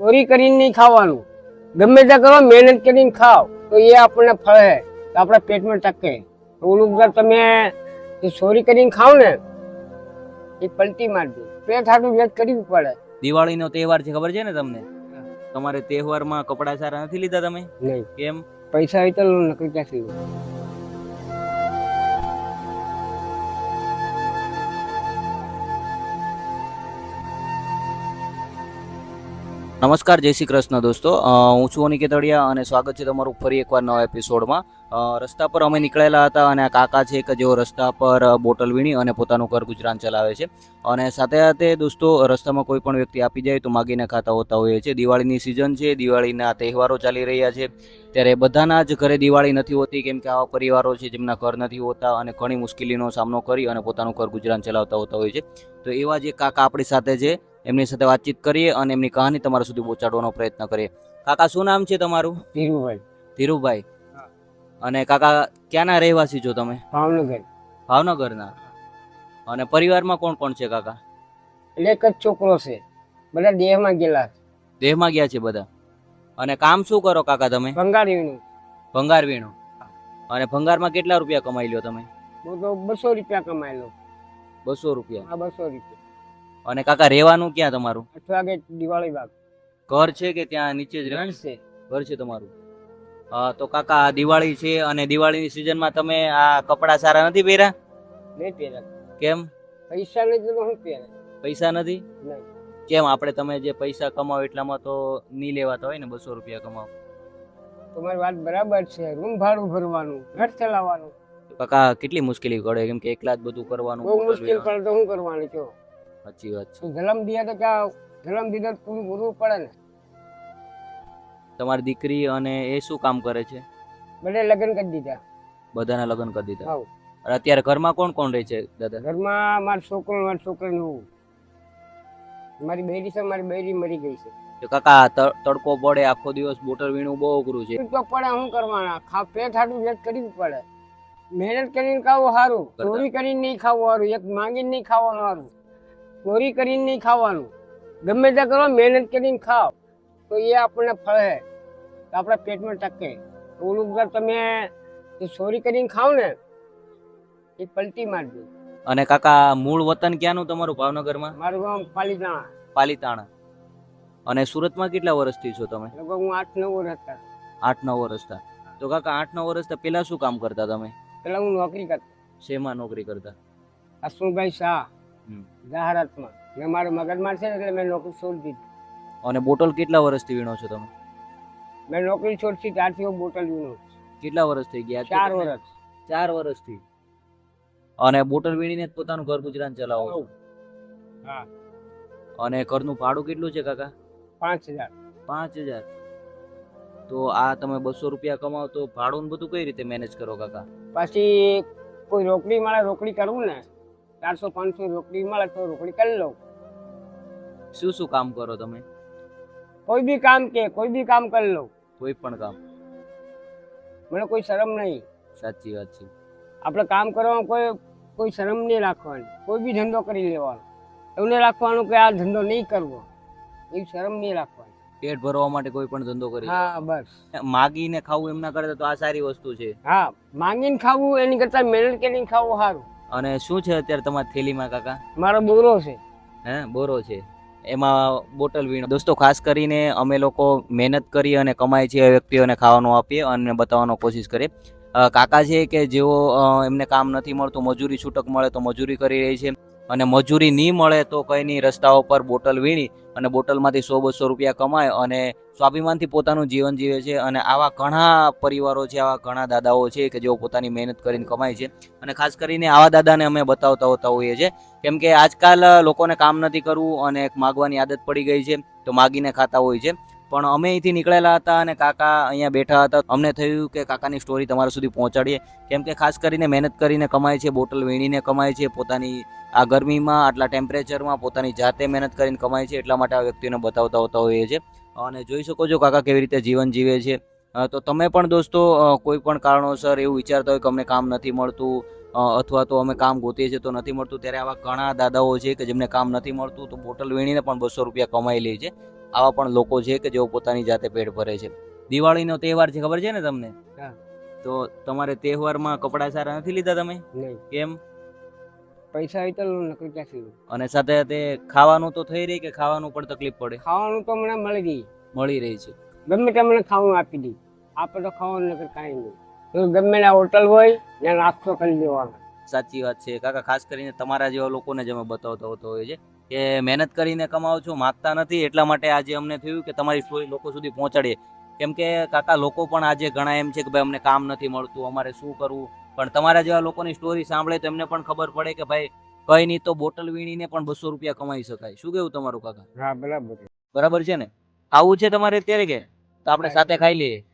ચોરી કરીને નહીં ખાવાનું. ગમે ત્યાં કરો મહેનત કરીને ખાઓ તો એ આપણને ફળે તો આપણા પેટમાં ટકે. ઓલું જો તમે જે ચોરી કરીને ખાવ ને એ પલટી મારજો પેટ હાટું વેચ કરવી પડે. દિવાળીનો તહેવાર છે ખબર છે ને તમને? તમારે તહેવારમાં કપડા સારા નથી લીધા તમે? કેમ? પૈસા હોય તો નકરી ક્યાંથી નમસ્કાર, જય શ્રી કૃષ્ણ દોસ્તો. હું છું અનિકેત અડિયા અને સ્વાગત છે તમારું ફરી એકવાર નવા એપિસોડમાં. રસ્તા પર અમે નીકળેલા હતા અને આ કાકા છે કે જેઓ રસ્તા પર બોટલ વીણી અને પોતાનું ઘર ગુજરાન ચલાવે છે. અને સાથે સાથે દોસ્તો, રસ્તામાં કોઈ પણ વ્યક્તિ આપી જાય તો માગીને ખાતા હોતા હોઈએ છે દિવાળીની સિઝન છે, દિવાળીના તહેવારો ચાલી રહ્યા છે. ત્યારે બધાના જ ઘરે દિવાળી નથી હોતી, કેમ કે આવા પરિવારો છે જેમના ઘર નથી હોતા અને ઘણી મુશ્કેલીનો સામનો કરી અને પોતાનું ઘર ગુજરાન ચલાવતા હોતા હોય છે તો એવા જે કાકા આપણી સાથે છે. એમની સાથે વાતચીત કરીએ અને એમની કહાની તમારા સુધી પહોંચાડવાનો પ્રયત્ન કરીએ. કાકા શું નામ છે તમારું? ધીરુભાઈ. ધીરુભાઈ. અને કાકા ક્યાંના રહેવાસી છો તમે? ભાવનગર. ભાવનગરના. અને પરિવારમાં કોણ કોણ છે કાકા? એટલે એક જ છોકરો છે. બધા દેહમાં ગયેલા દેહમાં ગયા છે બધા. અને કામ શું કરો કાકા તમે? ભંગાર વીણું ભંગાર વીણો અને ભંગારમાં કેટલા રૂપિયા કમાઈ લ્યો તમે? બસો રૂપિયા કમાઈ લો બસો રૂપિયા. હા બસો રૂપિયા. અને કાકા રહેવાનું ક્યાં તમારું? આઠ વાગે દિવાળી બાગ. ઘર છે કે ત્યાં નીચે જ રહેવાનું? છે. ઘર છે તમારું. તો કાકા દિવાળી છે અને દિવાળીની સિઝનમાં તમે આ કપડાં સારા નથી પહેર્યા? નહીં પહેર્યા. કેમ? પૈસા નથી તો શું પહેરે. પૈસા નથી? કેમ? આપણે તમે જે પૈસા કમાવો એટલામાં તો નહીં લેવાતા હોય ને બસો રૂપિયા કમાવો. તમારી વાત બરાબર છે. રૂમ ભાડું ભરવાનું ઘર ચલાવવાનું. કાકા કેટલી મુશ્કેલી પડે કેમ કે એકલા જ બધું કરવાનું બહુ મુશ્કેલ પડે તો શું કરવાનું કયો સાચી વાત છે. જલમ દીધા તો ક્યાં જલમ દીધા પૂરું પૂરવું પડે ને. તમારી દીકરી અને એ શું કામ કરે છે? બધે લગ્ન કરી દીધા. બધાના લગ્ન કરી દીધા. હા. અને અત્યારે ઘરમાં કોણ કોણ રહે છે દાદા? ઘરમાં મારો છોકરો મારો છોકરો છોકરીને હું મારી બેરી છે મારી બેરી મરી ગઈ છે. તો કાકા તડકો પડે આખો દિવસ બોટર વીણું બહુ અઘરું છે. તો પડે શું કરવાના? ખા પેટ હાટું વેચ કરવી પડે. મહેનત કરીને ખાવું સારું. ચોરી કરીને નહીં ખાવું સારું એક માંગીને નહીં ખાવાનું સારું. ચોરી કરીને નહીં ખાવાનું. ગમે ત્યાં કરો મહેનત કરીને ખાઓ. તો એ આપણને ફળ હે. તો આપણા પેટમાં ટકે. ઓલું જો તમે ચોરી કરીને ખાઓ ને એ પલટી મારજો અને કાકા મૂળ વતન ક્યાંનું તમારું ભાવનગરમાં? મારું ગામ પાલીતાણા. પાલીતાણા. અને સુરતમાં કેટલા વર્ષથી છો તમે? લગભગ હું આઠ નવ વર્ષ હતા. આઠ નવ વર્ષ હતા. તો કાકા આઠ નવ વર્ષ પેલા શું કામ કરતા તમે? પેલા હું નોકરી કરતા. શેમાં નોકરી કરતા? અશ્વભાઈ શાહ. જાહેરાતમાં મેં મારું મગજમાં છે એટલે મેં નોકરી છોડી દીધી. અને બોટલ કેટલા વર્ષથી વીણો છો તમે? મેં નોકરી છોડતી ત્યારથી હું બોટલ વીણું કેટલા વર્ષ થઈ ગયા? ચાર વર્ષ. ચાર વર્ષથી. અને બોટલ વીણીને જ પોતાનું ઘર ગુજરાન ચલાવો હા. અને ઘરનું ભાડું કેટલું છે કાકા? પાંચ હજાર. પાંચ હજાર. તો આ તમે બસો રૂપિયા કમાવો તો ભાડું ને બધું કઈ રીતે મેનેજ કરો કાકા? પછી કોઈ રોકડી મળે રોકડી કરવું ને ચારસો પાંચસો રોકડી મળે તો રોકડી કરી લઉં. શું શું કામ કરો તમે? કોઈ બી કામ કે કોઈ બી કામ કરી લઉં. કોઈ પણ કામ. મને કોઈ શરમ નહીં. સાચી વાત છે. આપણે કામ કરવામાં કોઈ કોઈ શરમ નહીં રાખવાની. કોઈ બી ધંધો કરી લેવાનો. એવું નહીં રાખવાનું કે આ ધંધો નહીં કરવો. એવી શરમ નહીં રાખવાની. પેટ ભરવા માટે કોઈ પણ ધંધો કરી હા બસ. માગીને ખાવું એમના કરતા તો આ સારી વસ્તુ છે. હા માંગીને ખાવું એની કરતા મહેનત કરીને ખાવું સારું. અને શું છે અત્યારે તમારી થેલીમાં કાકા? મારો બોરો છે. હે બોરો છે. એમાં બોટલ વીણો. દોસ્તો ખાસ કરીને અમે લોકો મહેનત કરી અને કમાઈ છે વ્યક્તિઓને ખાવાનું આપીએ અને બતાવવાનો કોશિશ કરીએ. કાકા છે કે જેઓ એમને કામ નથી મળતું મજૂરી છૂટક મળે તો મજૂરી કરી રહી છે. અને મજૂરી નહીં મળે તો કંઈ નહીં રસ્તાઓ પર બોટલ વીણી અને બોટલમાંથી સો બસો રૂપિયા કમાય અને સ્વાભિમાનથી પોતાનું જીવન જીવે છે. અને આવા ઘણા પરિવારો છે, આવા ઘણા દાદાઓ છે કે જેઓ પોતાની મહેનત કરીને કમાય છે. અને ખાસ કરીને આવા દાદાને અમે બતાવતા હોતા હોઈએ છીએ. કેમ કે આજકાલ લોકોને કામ નથી કરવું અને એક માગવાની આદત પડી ગઈ છે. તો માગીને ખાતા હોય છે. પણ અમે અહીંથી નીકળેલા હતા અને કાકા અહીંયા બેઠા હતા. અમને થયું કે કાકાની સ્ટોરી તમારા સુધી પહોંચાડીએ. કેમ કે ખાસ કરીને મહેનત કરીને કમાય છે, બોટલ વીણીને કમાય છે, પોતાની આ ગરમીમાં, આટલા ટેમ્પરેચરમાં પોતાની જાતે મહેનત કરીને કમાય છે, એટલા માટે આ વ્યક્તિને બતાવતા હોતા હોઈએ છીએ. અને જોઈ શકો છો કાકા કેવી રીતે જીવન જીવે છે. તો તમે પણ દોસ્તો કોઈ પણ કારણોસર એવું વિચારતા હોય કે અમને કામ નથી મળતું અથવા તો અમે કામ ગોતીએ છીએ તો નથી મળતું, ત્યારે આવા ઘણા દાદાઓ છે કે જેમને કામ નથી મળતું, તો બોટલ વીણીને પણ બસો રૂપિયા કમાઈ લે છે. આવા પણ લોકો છે કે જેઓ પોતાની જાતે પેટ ભરે છે. દિવાળીનો તહેવાર છે ખબર છે ને તમને? તો તમારે તહેવારમાં કપડાં સારા નથી લીધા તમે? કેમ? પૈસા હોય તો ક્યાંથી અને સાથે સાથે ખાવાનું તો થઈ રહી કે ખાવાનું પણ તકલીફ પડે? ખાવાનું તો મને મળી ગઈ. મળી રહી છે. ગમે તે મને ખાવાનું આપી દી. આપણે તો ખાવાનું નકર કાંઈ નહીં. તો ગમે ના હોટલ હોય ત્યાં નાસ્તો કરી દેવાનો. સાચી વાત છે. કાકા ખાસ કરીને તમારા જેવા લોકોને જ અમે બતાવતા હોતો હોય છે કે મહેનત કરીને કમાવો છો માગતા નથી એટલા માટે આજે અમને થયું કે તમારી સ્ટોરી લોકો સુધી પહોંચાડીએ. કેમ કે કાકા લોકો પણ આજે ઘણા એમ છે કે ભાઈ અમને કામ નથી મળતું અમારે શું કરવું? પણ તમારા જેવા લોકોની સ્ટોરી સાંભળે તો એમને પણ ખબર પડે કે ભાઈ કઈ નહીં તો બોટલ વીણીને પણ બસો રૂપિયા કમાઈ શકાય. શું કેવું તમારું કાકા? હા બરાબર. બરાબર છે ને? આવું છે તમારે અત્યારે કે? તો આપણે સાથે ખાઈ લઈએ.